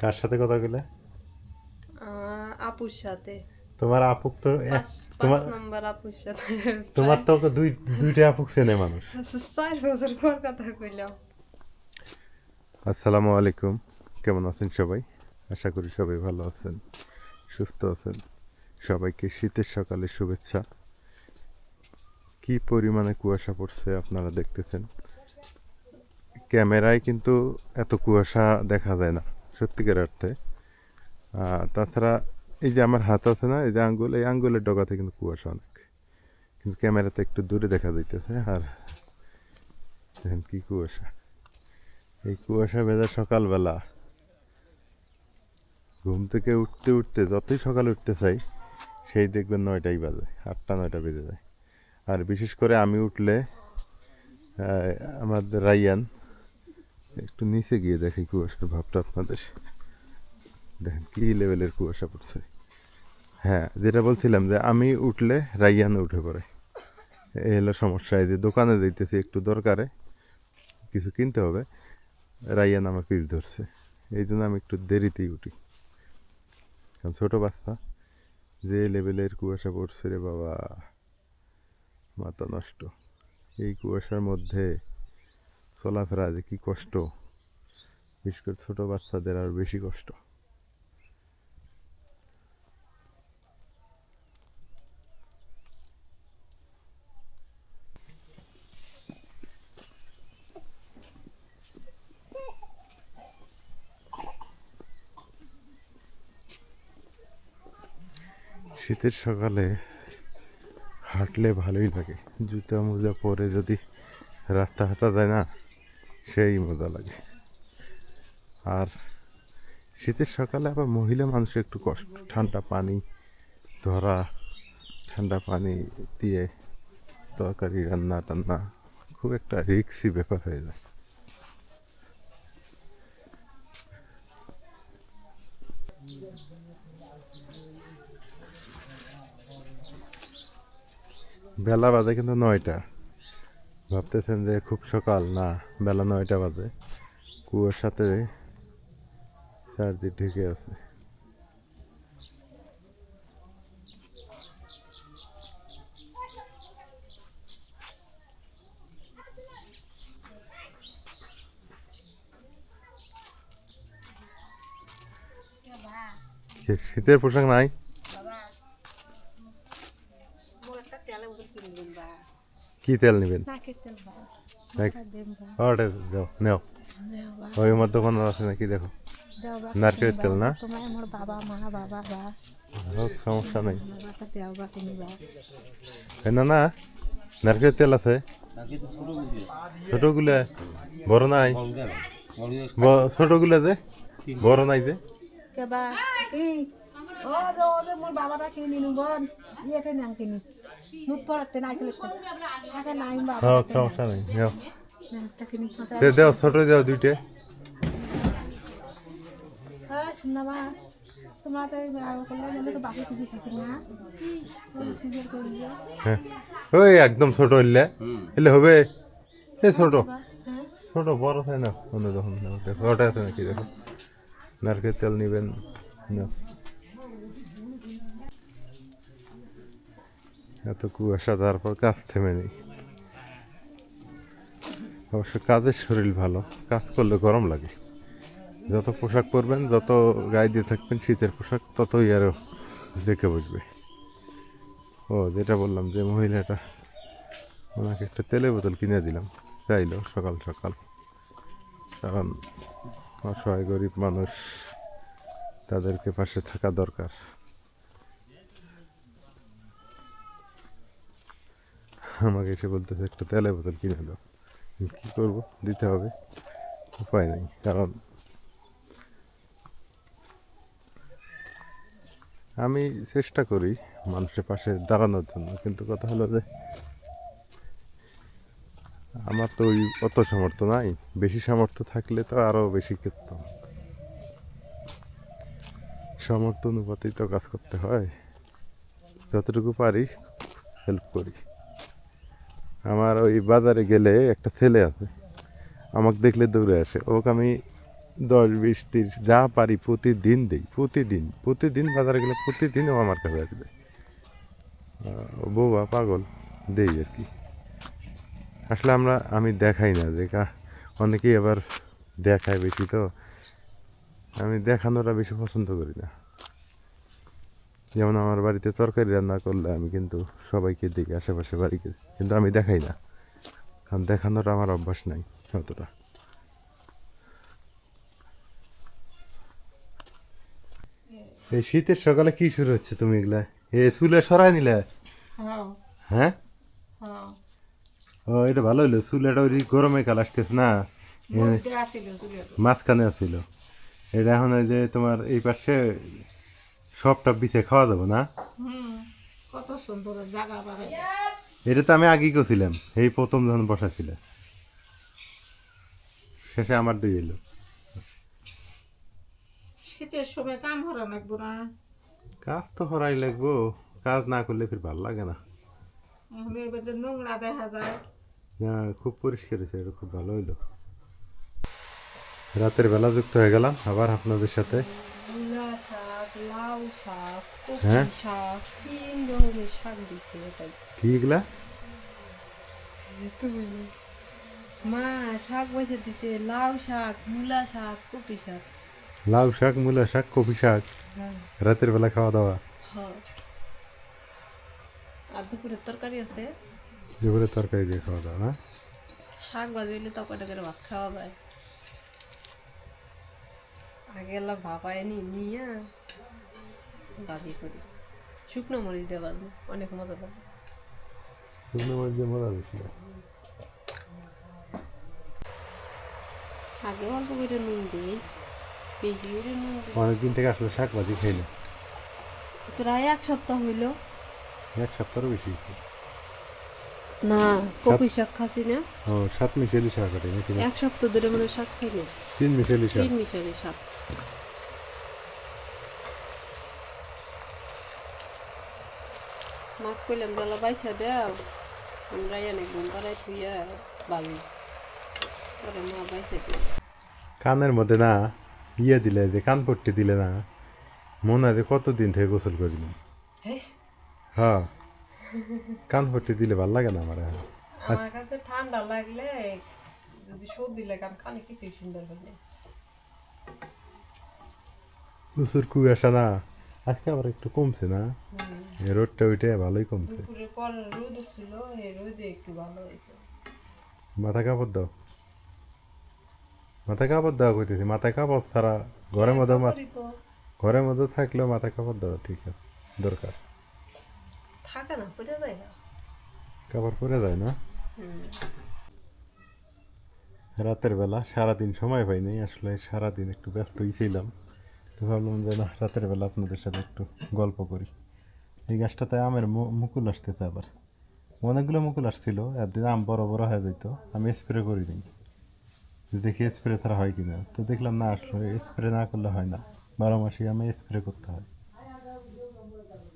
কার সাথে কথা কইলে? আপুর সাথে। তোমার আপুক তো তোমার নাম্বার আপুর সাথে। তোমার তো দুই দুইটা আপুক চেনে মানুষ। চার বছর পর কথা কইলাম। আসসালামু আলাইকুম। কেমন আছেন সবাই? আশা করি সবাই ভালো আছেন সুস্থ আছেন। সবাইকে শীতের সকালে শুভেচ্ছা। কি পরিমাণে কুয়াশা পড়ছে আপনারা দেখতেছেন? ক্যামেরায় কিন্তু এত কুয়াশা দেখা যায় না। সত্যিকার অর্থে। তাছাড়া এই যে আমার হাত আছে না, এই যে আঙ্গুল, এই আঙ্গুলের ডগাতে কিন্তু কুয়াশা অনেক। কিন্তু ক্যামেরাতে একটু দূরে দেখা যাইতেছে, আর দেখেন কি কুয়াশা। এই কুয়াশা ভেজা সকালবেলা। ঘুম থেকে উঠতে উঠতে, যতই সকালে উঠতে চাই, সেই দেখবেন নয়টাই বাজে, আটটা, নয়টা বেজে যায়। আর বিশেষ করে আমি উঠলে আমাদের রাইয়ান একটু নিচে গিয়ে দেখি কুয়াশার ভাবটা আপনাদের। দেখেন কী লেভেলের কুয়াশা পড়ছে। হ্যাঁ যেটা বলছিলাম যে আমি উঠলে রাইয়ান উঠে পড়ে। এই হলো সমস্যা, এই যে দোকানে যাইতেছি, একটু দরকারে কিছু কিনতে হবে। রাইয়ান আমার পিস ধরছে। এই জন্য আমি একটু দেরিতেই উঠি। কারণ ছোটো বাচ্চা, যে লেভেলের কুয়াশা পড়ছে রে বাবা, মাথা নষ্ট। এই কুয়াশার মধ্যে চলাফেরা যে কী কষ্ট। বিশেষ করে ছোটো বাচ্চাদের আর বেশি কষ্ট। শীতের সকালে হাঁটলে ভালোই লাগে। জুতা মোজা পরে যদি রাস্তা হাঁটা যায় না সেই মজা লাগে। আর শীতের সকালে আবার মহিলা মানুষের একটু কষ্ট। ঠান্ডা পানি, ধরা, ঠান্ডা পানি দিয়ে তরকারি, রান্না টান্না খুব একটা রিক্সি ব্যাপার হয়ে যায়। বেলা বাজে কিন্তু নয়টা। ভাবতেছেন যে খুব সকাল, না, বেলা নয়টা বাজে। কুয়োর সাথে চারদিক ঢেকে আছে। শীতের পোশাক নাই? কি তেল নেবেন ওটা দাও নেও ওই মধ্যে কোনো আছে নাকি দেখো নারকেলের তেল না আমার বাবা মা বাবা বা সমস্যা নেই না না নারকেলের তেল আছে ছোটগুলা বড় নাই ছোটগুলা যে বড় নাই যে ও মোর বাবাটা কিনি নিনু বন ইয়েতে নাম কিনি সমস্যা নেই কথা দে দেও ছোট দেও দুইটে। হ্যাঁ থাকি না হ্যাঁ ওই একদম ছোট হইলে। এলে হবে। এ ছোট। হ্যাঁ। ছোট বড় হয় না। অন্য যখন নাও, দেখো ওটা আছে নাকি দেখো। নারকেল তেল নিবেন নাও। এত কুয়াশা তারপর কাজ থেমে নেই। অবশ্য কাজের শরীর ভালো, কাজ করলে গরম লাগে। যত পোশাক পরবেন, যত গায়ে দিয়ে থাকবেন, শীতের পোশাক, ততই আরও দেখে বসবে। ও, যেটা বললাম যে মহিলাটা, ওনাকে একটা তেলের বোতল কিনে দিলাম। চাইলো সকাল সকাল। কারণ অসহায় গরিব মানুষ, তাদেরকে পাশে থাকা দরকার। আমাকে এসে বলতেছে, একটা তেলের বোতল কিনে দাও। কী করব? দিতে হবে। উপায় নেই, কারণ আমি চেষ্টা করি মানুষের পাশে দাঁড়ানোর জন্য, কিন্তু কথা হলো যে আমার তো ওই অত সামর্থ্য নাই। বেশি সামর্থ্য থাকলে তো আরও বেশি করতাম সামর্থ্য অনুপাতেই তো কাজ করতে হয়। যতটুকু পারি হেল্প করি। আমার ওই বাজারে গেলে একটা ছেলে আছে, আমাকে দেখলে দৌড়ে আসে। ওকে আমি দশ, বিশ, তিরিশ, যা পারি প্রতিদিন দিই, প্রতিদিন প্রতিদিন বাজারে গেলে প্রতিদিন ও আমার কাছে আসবে। বউয়া পাগল, দেই আর কি। আসলে আমরা, আমি দেখাই না, যে অনেকেই আবার দেখায় বেশি তো। আমি দেখানোটা বেশি পছন্দ করি না। যেমন আমার বাড়িতে তরকারি রান্না করলে আমি কিন্তু সবাইকে দিই আশেপাশে বাড়িকে কিন্তু আমি দেখাই না। কারণ দেখানোটা আমার অভ্যাস নাই অতটা। এই শীতের সকালে কি শুরু হচ্ছে তুমি এগুলা? এ চুলে সরাই নিলে? হ্যাঁ। হ্যাঁ? হ্যাঁ। ও এটা ভালো হইল। চুলেটা ওই গরমে কাল আসতেছে না? মাঝখানে আছিল এটা এখন ওই যে তোমার এই পাশে সবটা বিছে খাওয়া যাব না? কত সুন্দর জায়গা এটা তো আমি আগেই করছিলাম এই প্রথম যখন বসাছিল শেষে আমার দুই এলো। শীতের সময় কাম হরা লাগবো না। কাজ তো হরাই লাগবো কাজ না করলে ফির ভালো লাগে না। নোংরা দেখা যায়। না খুব পরিষ্কার হয়েছে এটা খুব ভালো হইল। রাতের বেলা যুক্ত হয়ে গেলাম আবার আপনাদের সাথে লাউ শাক হ্যাঁ? কপি শাক তিন রকমের শাক দিছে এটাই কি এগুলা? মা শাক বসে দিছে লাউ শাক মূলা শাক কপি শাক। লাউ শাক মূলা শাক কপি শাক। হ্যাঁ। রাতের বেলা খাওয়া দাওয়া। হ্যাঁ। আর দুপুরের তরকারি আছে? দুপুরে তরকারি দিয়ে খাওয়া দাওয়া না? শাক বাজাইলে তো কটা করে ভাত খাওয়া যায়। আগে এলা ভাপায় নি নিয়ে। বাজি করি। শুকনো মরিচ দিয়ে বাজবো অনেক মজা লাগে শুকনো মরিচ দিয়ে মজা বেশি আগে অল্প করে নুন দিই বেশি করে নুন অনেকদিন থেকে আসলে শাক ভাজি খাই না। প্রায় এক সপ্তাহ হইল। এক সপ্তাহেরও বেশি না কপি শাক খাসি না। ও সাত মিশালি শাক নাকি এক সপ্তাহ ধরে মানে শাক খাই না। তিন মিশালি শাক। তিন মিশালি শাক। মাক কইলাম জ্বালা বাইসা দেও আমরা এনে ঘুম পাড়াই থুইয়া বাজি পরে মা বাইসা দিল কানের মধ্যে না ইয়ে দিলে যে কান পট্টি দিলে না মনে হয় যে কতদিন থেকে গোসল করিনি হ্যাঁ কান পট্টি দিলে ভালো লাগে না আমার আমার কাছে ঠান্ডা লাগলে যদি সর্দি লাগে আমি কানে কিছুই সুন্দর না। প্রচুর কুয়াশা না আজকে আবার একটু কমছে না? রোদটা ওইটা ভালোই কমছে। রোদ উঠছিল রোদে একটু ভালো হয়েছে। মাথা কাপড় দাও। মাথা কাপড় দেওয়া কইতেছি মাথা কাপড় ছাড়া ঘরের মধ্যে মা- ঘরের মধ্যে থাকলেও মাথা কাপড় দেওয়া ঠিক আছে দরকার। থাকে না পড়ে যায় না। কাপড় পরে যায় না? রাতের বেলা সারাদিন সময় পাইনি আসলে সারাদিন একটু ব্যস্তই ছিলাম। তো ভাবলাম যে না রাতের বেলা আপনাদের সাথে একটু গল্প করি। এই গাছটাতে আমের মুকুল আসতেছে আবার। অনেকগুলো মুকুল আসছিল একদিন আম বড় বড় হয়ে যেত আমি স্প্রে করি নি দেখি স্প্রে ছাড়া হয় কিনা। তো দেখলাম না আসলে স্প্রে না করলে হয় না। বারো মাসে আমি স্প্রে করতে হয়।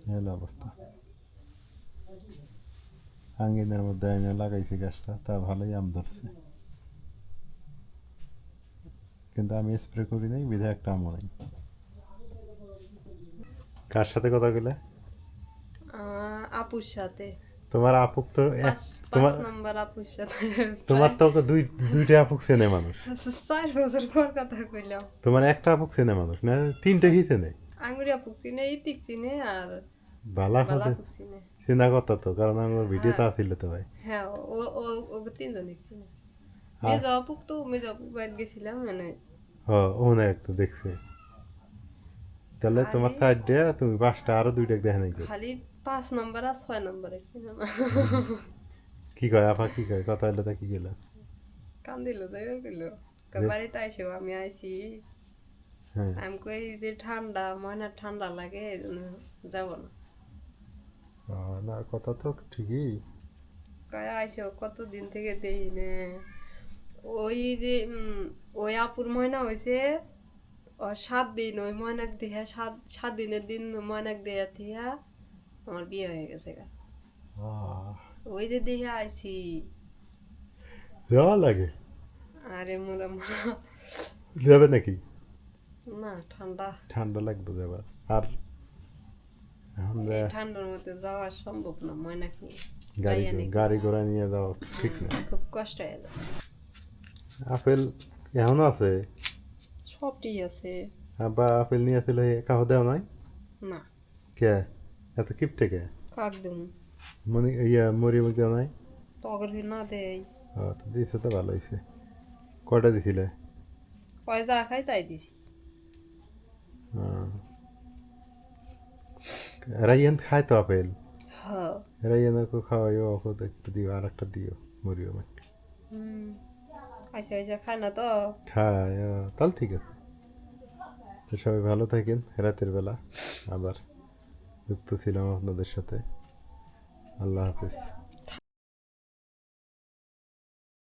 এই হলো অবস্থা। আঙ্গিনের মধ্যে এনে লাগাইছি গাছটা তা ভালোই আম ধরছে। কিন্তু আমি স্প্রে করি নাই বিধে একটা আমও নাই। কার সাথে কথা আহ, আপুর সাথে। তোমার আপুক তো তোমার নাম্বার আপুর সাথে। তোমার তো দুই দুইটা আপুক চেনে মানুষ। চার বছর পর কথা কইলাম। তোমার একটা আপুক চেনে মানুষ না তিনটে হি চেনে? আঙ্গুরি আপুক চিনে ইতিক চিনে আর বালা কথা আপুক কথা তো কারণ আমার ভিডিওতে আসছিল তো ভাই। হ্যাঁ ও ও ও তিনজন চিনে। মেজো আপুক তো মেজো আপুক বাদ গেছিলাম মানে হ ও না একটু দেখছে। তাহলে তোমার চারটে তুমি পাঁচটা আরও দুইটা দেখে নাই খালি পাঁচ নাম্বার আর ছয় নাম্বার কি কয় আপা কি কয়? কথা তা কি গেল কান দিল বাড়িতে আইসো আমি আইছি। হ্যাঁ। আমি কই যে ঠান্ডা ময়না ঠান্ডা লাগে এই জন্য যাব না। না কথা তো ঠিকই। কয় আইসো কতদিন থেকে দেই নে? ওই যে ওই আপুর ময়না হয়েছে সাত দিন ওই ময়নাক দিয়া সাত সাত দিনের দিন ময়নাক দিয়া দিয়া আমার বিয়ে হয়ে গেছে গা ওই যে দেখে আইছি যাওয়া লাগে আরে মোরা মোরা যাবে নাকি না ঠান্ডা ঠান্ডা লাগবে যাবার আর ঠান্ডার মধ্যে যাওয়া সম্ভব না ময়নাক নিয়ে গাড়ি গাড়ি ঘোড়া নিয়ে যাওয়া ঠিক না খুব কষ্ট হয়ে যায় আপেল এখনও আছে সবটি আছে আবার আপেল নিয়ে আসলে কাহ দেওয়া নাই না কে এত কিপ থেকে কাক দেব মনে ইয়া মরি দেওয়া নাই তগর না দেয়। ও তো দিয়েছে তো ভালো হয়েছে কটা দিছিলে? কয় যা খাই তাই দিছি। হুম। রাইয়ান খায় তো আপেল? হ্যাঁ। রাইয়ানকে খাওয়াইও ওষুধ একটু দিও আর একটা দিও মরিও আমাকে। হুম। আচ্ছা আচ্ছা খায় না তো? খায় তাহলে ঠিক আছে। সবাই ভালো থাকেন রাতের বেলা আবার। যুক্ত ছিলাম আপনাদের সাথে। আল্লাহ হাফিজ।